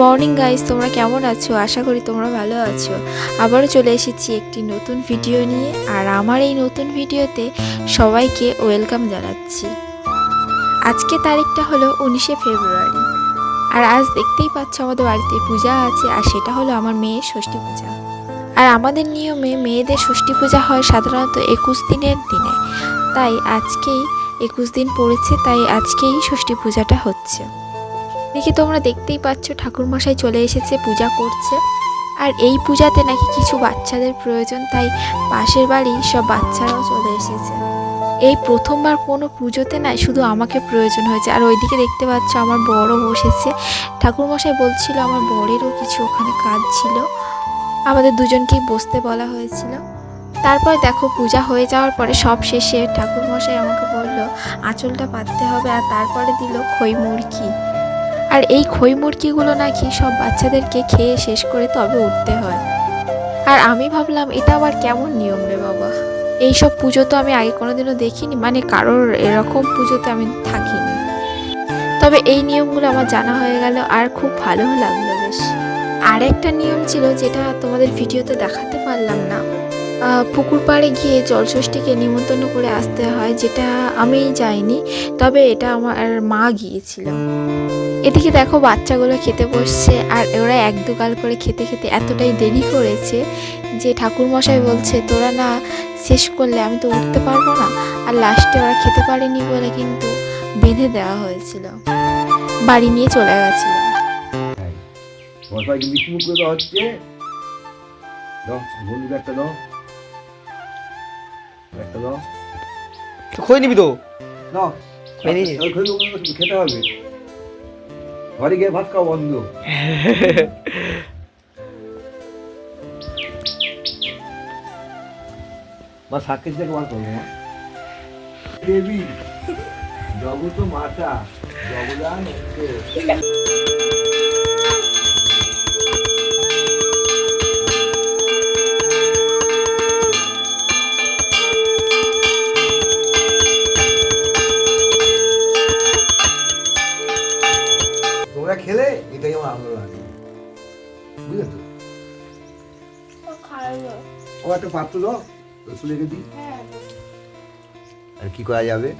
Morning guys, তোমরা কেমন আছো? আশা করি তোমরা ভালো আছো। আবারও চলে এসেছি একটি নতুন ভিডিও নিয়ে, আর আমার এই নতুন ভিডিওতে সবাইকে ওয়েলকাম জানাচ্ছি। আজকে তারিখটা হলো উনিশে ফেব্রুয়ারি। আর আজ দেখতেই পাচ্ছ আমাদের বাড়িতে পূজা আছে, আর সেটা হলো আমার মেয়ের ষষ্ঠী পূজা। আর আমাদের নিয়মে মেয়েদের ষষ্ঠী পূজা হয় সাধারণত একুশ দিনের দিনে। তাই আজকেই একুশ দিন পড়েছে, তাই আজকেই ষষ্ঠী পূজাটা হচ্ছে। দেখি তোমরা দেখতেই পাচ্ছ ঠাকুরমশাই চলে এসেছে, পূজা করছে। আর এই পূজাতে নাকি কিছু বাচ্চাদের প্রয়োজন, তাই পাশের বাড়ি সব বাচ্চারাও চলে এসেছে। এই প্রথমবার কোনো পুজোতে না শুধু আমাকে প্রয়োজন হয়েছে। আর ওইদিকে দেখতে পাচ্ছ আমার বড় বসেছে। ঠাকুরমশাই বলছিল আমার বরেরও কিছু ওখানে কাজ ছিল। আমাদের দুজনকেই বসতে বলা হয়েছিল। তারপর দেখো পূজা হয়ে যাওয়ার পরে সব শেষে ঠাকুরমশাই আমাকে বলল, আঁচলটা পাততে হবে। আর তারপরে দিল খই মুরকি আর এই খই মুরগিগুলো নাকি সব বাচ্চাদেরকে খেয়ে শেষ করে তবে উঠতে হয়। আর আমি ভাবলাম, এটা আবার কেমন নিয়ম রে বাবা? এইসব পুজো তো আমি আগে কোনোদিনও দেখিনি মানে কারোর এরকম পুজোতে আমি থাকিনি। তবে এই নিয়মগুলো আমার জানা হয়ে গেল আর খুব ভালোও লাগল বেশ। আর একটা নিয়ম ছিল যেটা তোমাদের ভিডিওতে দেখাতে পারলাম না। পুকুর পাড়ে গিয়ে জলষষ্ঠীকে নিমন্ত্রণ করে আসতে হয়, যেটা আমি যাইনি, তবে এটা আমার মা গিয়েছিল। এদিকে দেখো বাচ্চাগুলো খেতে বসছে আর ওরা এক দুকাল করে খেতে খেতে এতটাই দেরি করেছে যে ঠাকুরমশাই বলছে তোরা না শেষ করলে আমি তো উঠতে পারব না। আর লাস্টে ওরা খেতে পারেনি বলে কিন্তু বেঁধে দেওয়া হয়েছিল। বাড়ি নিয়ে চলে গেছিল। হচ্ছে দাও দাও। নিবি তো? খেতে হবে। ঘরে গিয়ে ভাত খাওয়া বন্ধ। মা সাক্ষী থেকে বার করব মা দেবী জগত মাতা, জগদান খেলে এটাই আমার আনন্দ লাগে। বুঝলে তো? ও একটা পাত্র দাও রসুন রেখে দিই। আর কি করা যাবে?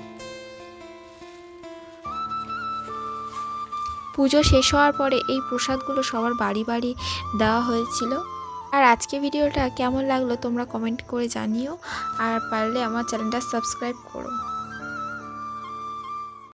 পুজো শেষ হওয়ার পরে এই প্রসাদগুলো সবার বাড়ি বাড়ি দেওয়া হয়েছিল। আর আজকে ভিডিওটা কেমন লাগল তোমরা কমেন্ট করে জানিও। আর পারলে আমার চ্যানেলটা সাবস্ক্রাইব করো।